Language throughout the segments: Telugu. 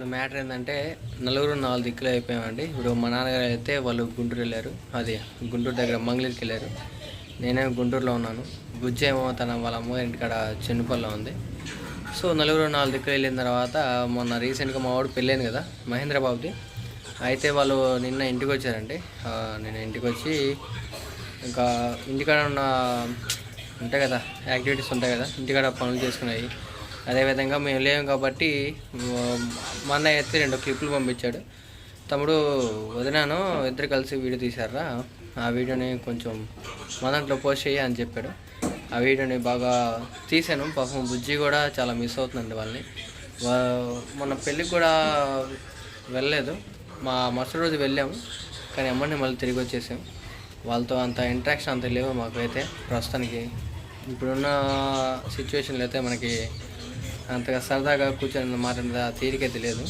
ఇప్పుడు మ్యాటర్ ఏంటంటే నలుగురు నాలుగు దిక్కులు అయిపోయామండి. ఇప్పుడు మా నాన్నగారు అయితే వాళ్ళు గుంటూరు వెళ్ళారు. అది గుంటూరు దగ్గర మంగళూరుకి వెళ్ళారు. నేనే గుంటూరులో ఉన్నాను. బుజ్జి ఏమో తన వాళ్ళ అమ్మగారి ఇంటికాడ చెన్నుపల్లిలో ఉంది. సో నలుగురు నాలుగు దిక్కులు వెళ్ళిన తర్వాత మొన్న రీసెంట్గా మా వాడు పెళ్ళాను కదా మహేంద్రబాబుది అయితే వాళ్ళు నిన్న ఇంటికి వచ్చారండి. నిన్న ఇంటికి వచ్చి ఇంకా ఇంటికాడ ఉన్న ఉంటాయి కదా యాక్టివిటీస్ ఉంటాయి కదా ఇంటికాడ పనులు చేసుకున్నాయి అదేవిధంగా మేము లేము కాబట్టి మా అన్నయ్య అయితే రెండు క్లిప్లు పంపించాడు. తమ్ముడు వదినాను ఇద్దరు కలిసి వీడియో తీశారా? ఆ వీడియోని కొంచెం మా దాంట్లో పోస్ట్ చేయి అని చెప్పాడు. ఆ వీడియోని బాగా తీశాను. పాపం బుజ్జి కూడా చాలా మిస్ అవుతుందండి వాళ్ళని. మొన్న పెళ్ళికి కూడా వెళ్ళలేదు. మా మరుసటి రోజు వెళ్ళాము. కానీ అమ్మని మళ్ళీ తిరిగి వచ్చేసాం వాళ్ళతో అంత ఇంట్రాక్షన్ అంత లేవు మాకైతే. ప్రస్తుతానికి ఇప్పుడున్న సిచ్యువేషన్లో అయితే మనకి అంతగా సరదాగా కూర్చొని మాట్లాడిన తీరికైతే లేదు.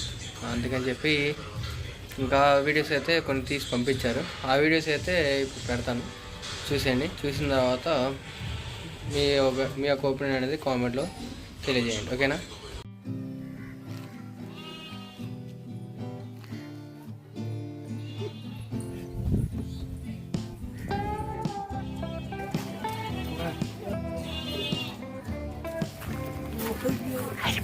అందుకని చెప్పి ఇంకా వీడియోస్ అయితే కొన్ని తీసి పంపించారు. ఆ వీడియోస్ అయితే ఇప్పుడు పెడతాను. చూసేయండి. చూసిన తర్వాత మీ ఒక- మీ యొక్క ఒపీనియన్ అనేది కామెంట్లో తెలియజేయండి. ఓకేనా?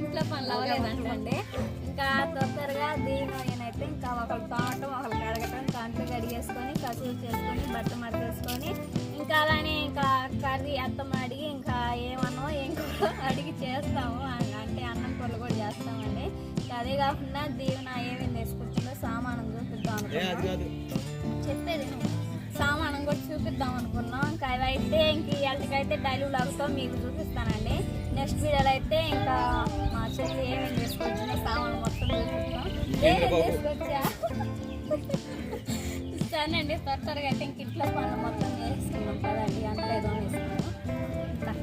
ఇంట్లో పనులు అవ్వలేదు అనుకోండి ఇంకా తొందరగా దేవుని అయితే ఇంకా ఒకళ్ళు తోమటం ఒకళ్ళు కడగటం కంట్లు కడిగేసుకొని కసులు చేసుకొని బట్ట మడతేసుకొని ఇంకా అలానే ఇంకా కర్రీ అత్తం అడిగి ఇంకా ఏమన్నో ఏం కూర అడిగి చేస్తాము. అంటే అన్నం కూరలు కూడా చేస్తామండి. ఇంకా అదే కాకుండా దీవెన ఏమేమి తీసుకొచ్చిందో సామానం చూపిద్దాం అనుకున్నాం. చెప్పేది. సామానం కూడా చూపిద్దాం అనుకున్నాం. ఇంకా అవైతే ఇంక ఇవాళకైతే డైలీ లాగుతో మీకు చూపిస్తానండి. నెక్స్ట్ వీడియోలో అయితే ఇంకా మా చెల్లి ఏమేమి తీసుకొచ్చిందో సామాన్ మొత్తం తీసుకొచ్చా సరేనండి త్వర త్వరగా అయితే ఇంక ఇంట్లో పనులు మొత్తం చేసుకున్నాం కదండి అంట్లో ఏదో వేసుకున్నాం ఇట్లా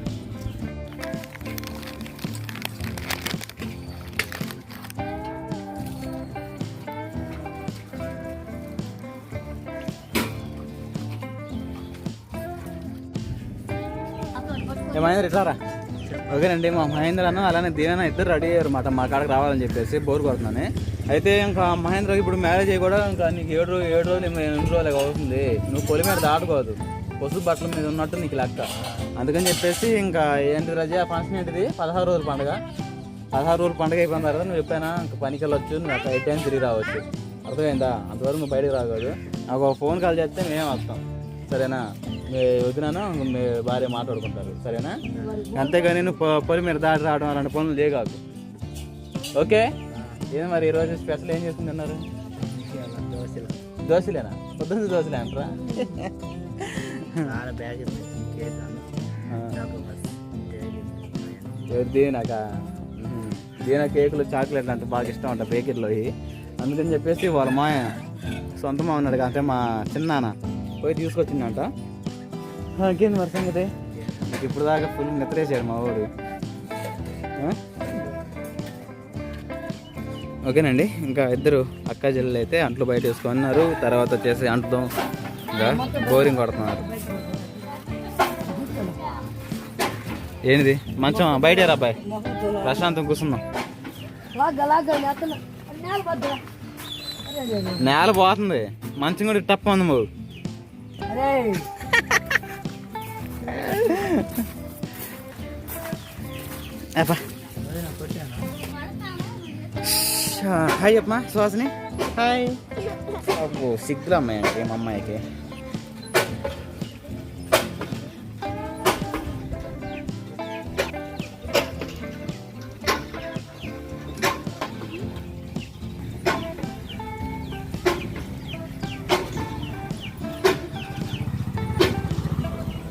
ఏ మహేంద్ర ఇట్లారా ఓకేనండి మా మహేంద్రను అలానే దీవెన ఇద్దరు రెడీ అయ్యారు మాట మా కాడకు రావాలని చెప్పేసి బోర్ కొడుతున్నాను అయితే ఇంకా మహేంద్రకి ఇప్పుడు మ్యారేజ్ అయ్యి కూడా ఇంకా నీకు ఏడు రోజులు ఏడు రోజులు ఎనిమిది రోజులు అవుతుంది. నువ్వు పొలి మీద దాటుకోదు. పసుపు బట్టల మీద ఉన్నట్టు నీకు లెక్క. అందుకని చెప్పేసి ఇంకా ఏంటి రజా ఫంక్షన్ ఏంటిది? పదహారు రోజుల పండుగ. పదహారు రోజుల పండుగ అయిపోయిన తర్వాత నువ్వు ఎప్పుడైనా ఇంకా పనికి వెళ్ళొచ్చు నువ్వు అక్కడ ఎయిట్ టైం తిరిగి రావచ్చు. అర్థమైందా? అంతవరకు నువ్వు బయటకు రాకూడదు. నాకు ఒక ఫోన్ కాల్ చేస్తే మేము వస్తాం. సరేనా? మీ వదినాను మీ భార్య మాట్లాడుకుంటారు. సరేనా? అంతేగాని నువ్వు పొ- పొలి మీద దాటి రావడం అలాంటి పనులు చేయగాకు. ఓకే? ఏం మరి ఈరోజు స్పెషల్ ఏం చేస్తుందన్నారు దోశలు దోశలేనా? పొద్దున్న దోశలే అంటారా? దీనాక? దీన కేకులు చాక్లెట్లు అంటే బాగా ఇష్టం అంట బేకరీలో అందుకని చెప్పేసి వాళ్ళ మాయ సొంత మా ఉన్నాడు అంటే మా చిన్నాన్న పోయి తీసుకొచ్చిందంట. ఇంకేంది మరి సంగతి? నాకు ఇప్పుడు దాకా ఫుల్ నిద్రేసాడు మా వాడు. ఆ? ఓకేనండి ఇంకా ఇద్దరు అక్క చెల్లెలు అయితే అంట్లు బయట వేసుకున్నారు తర్వాత వచ్చేసి అంటుతో ఇంకా బోరింగ్ కొడుతున్నారు. ఏంటిది మంచం బయట అబ్బాయి? ప్రశాంతం కూర్చుందాం. నేల పోతుంది. మంచం కూడా టప్ప ఉంది బాబు అబ్బా హాయ్ అమ్మా సుహాసిని. హాయ్. అబ్బో సిగ్గులు అమ్మాయి మా అమ్మాయికి.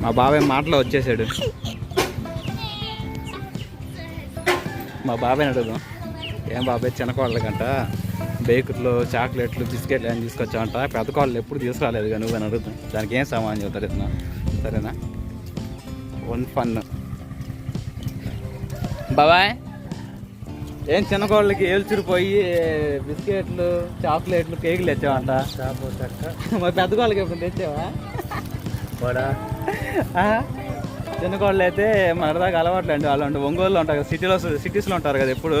మా బాబాయ్ మాటలో వచ్చేసాడు. మా బాబాయ్ అడుగుదాం. ఏం బాబాయ్ చిన్నకోళ్ళకంట బేకర్లు చాక్లెట్లు బిస్కెట్లు అని తీసుకొచ్చామంట పెద్ద కాళ్ళు ఎప్పుడు తీసుకురాలేదు కానీ నువ్వు అని అడుగుతాను దానికి ఏం సామాన్ చెబుతారు ఇతను? సరేనా? వన్ ఫన్ బాబాయ్ ఏం చిన్న కోళ్ళకి ఏల్చురిపోయి బిస్కెట్లు చాక్లెట్లు కేకులు తెచ్చావంట? మరి పెద్ద కోళ్ళకి ఎప్పుడు తెచ్చావా? వడ ఆ? చిన్న కోళ్ళు అయితే మనదాకా అలవాట్లు అండి. వాళ్ళు అంటే ఒంగోలులో ఉంటారు కదా సిటీలో సిటీస్లో ఉంటారు కదా ఎప్పుడు.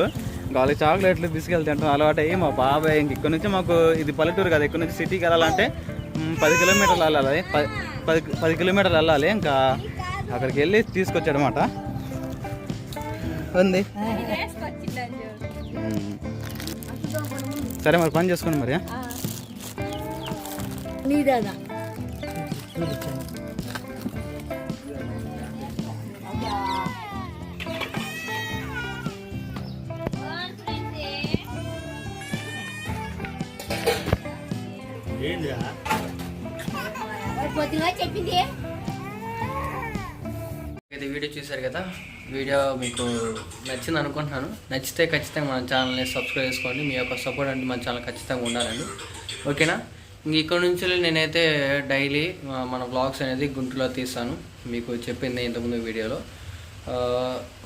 వాళ్ళకి చాక్లెట్లు బిస్కెట్లు తింటాం అలవాటు అయ్యి మా బాబాయ్ ఇంక ఇక్కడ నుంచి మాకు ఇది పల్లెటూరు కదా ఇక్కడ నుంచి సిటీకి వెళ్ళాలంటే పది కిలోమీటర్లు వెళ్ళాలి. పది పది పది కిలోమీటర్లు వెళ్ళాలి. ఇంకా అక్కడికి వెళ్ళి తీసుకొచ్చాడనమాట ఉంది. వేసుకొచ్చిందని చూడు మ్. సరే మరి పని చేసుకోండి మరి అయితే వీడియో చూశారు కదా? వీడియో మీకు నచ్చింది అనుకుంటున్నాను. నచ్చితే ఖచ్చితంగా మన ఛానల్ని సబ్స్క్రైబ్ చేసుకోండి. మీ యొక్క సపోర్ట్ అంటే మన ఛానల్ ఖచ్చితంగా ఉండాలండి. ఓకేనా? ఇంక ఇక్కడ నుంచి నేనైతే డైలీ మన బ్లాగ్స్ అనేది గుంటూరులో తీస్తాను. మీకు చెప్పింది ఇంతకుముందు వీడియోలో. ఆ,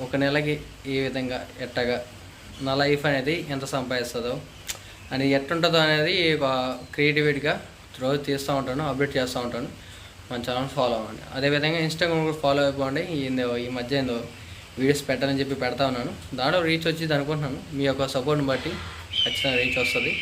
ఒక నెలకి ఏ విధంగా ఎట్టగా నా లైఫ్ అనేది ఎంత సంపాదిస్తుందో అని ఎట్టుంటుందో అనేది ఒక క్రియేటివిటీగా రోజు తీస్తూ ఉంటాను అప్డేట్ చేస్తూ ఉంటాను. మన ఛానల్ ఫాలో అవ్వండి. అదేవిధంగా ఇన్స్టాగ్రామ్ కూడా ఫాలో అయిపోండి. ఏందో ఈ మధ్య ఏందో వీడియోస్ పెట్టాలని చెప్పి పెడతా ఉన్నాను. దాంట్లో రీచ్ వచ్చింది అనుకుంటున్నాను. మీ యొక్క సపోర్ట్ని బట్టి ఖచ్చితంగా రీచ్ వస్తుంది.